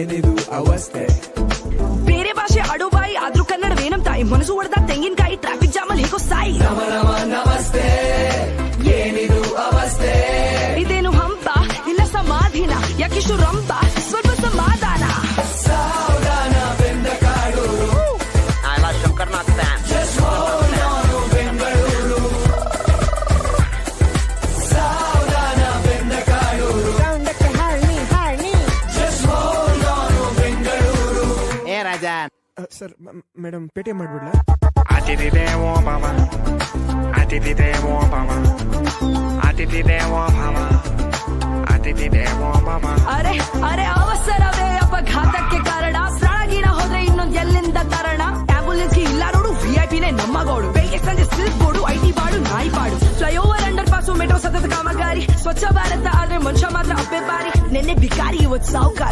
ಏನಿದು ಅವಸ್ಥೆ? ಬೇರೆ ಭಾಷೆ ಆಡೋ ಬಾಯಿ ಆದ್ರೂ ಕನ್ನಡವೇನಂ ತಾಯಿ. ಮನಸ್ಸು ಹೊಡೆದ ತೆಂಗಿನಕಾಯಿ ಟ್ರಾಫಿಕ್ ಜಾಮ್ ಅಲ್ಲಿ ಹೇಗೋ ಸಾಯಿ. ನಮ ನಮ ನಮಸ್ತೆ ಏನಿದು ಅವಸ್ಥೆ? ಇದೇನು ಹಂಪ ಇಲ್ಲ ಸಮಾಧಿನ ಯಾಕಿಷ್ಟು ರಂಪ? ಏ ಸರ್ ಮೇಡಮ್ ಪೇಟಿಎಂ ಮಾಡ್ಬಿಡ್ಲಾ? ಅತಿಥಿ ದೇವೋ ಭವ. ಅತಿಥಿ ದೇವೋ ಭವ. ಅತಿಥಿ ದೇವೋ ಭವ. ಅತಿಥಿ ದೇವೋ ಭವ. ಅರೆ ಅರೆ ಅವಸರವೇ ಅಪಘಾತಕ್ಕೆ ಕಾರಣ. ಪ್ರಾಣಗಿನ ಹೋದ್ರೆ ಇನ್ನೊಂದ್ ಎಲ್ಲಿಂದ ತರಣ? ಆಂಬುಲೆನ್ಸ್ ಇಲ್ಲ ನೋಡು ವಿ ಐ ಪಿನೇ ನಮ್ಮ ಗೋಡು. ಬೆಳಿಗ್ಗೆ ಸಂಜೆ ಸಿಲ್ಕ್ ಐ ಟಿ ಬಾಡು ನಾಯಿ ಬಾಡು ಫ್ಲೈಓವರ್ ಅಂಡರ್ ಪಾಸು ಮೆಟ್ರೋ ಸತತ ಕಾಮಗಾರಿ. ಸ್ವಚ್ಛ ಭಾರತ ಆದ್ರೆ ಮನುಷ್ಯ ಮಾತ್ರ ಅಪ್ಪೆ ಬಾರಿ ನೆನ್ನೆ ಬಿಕಾರಿ ಇವತ್ತು ಸಾವುಕಾರ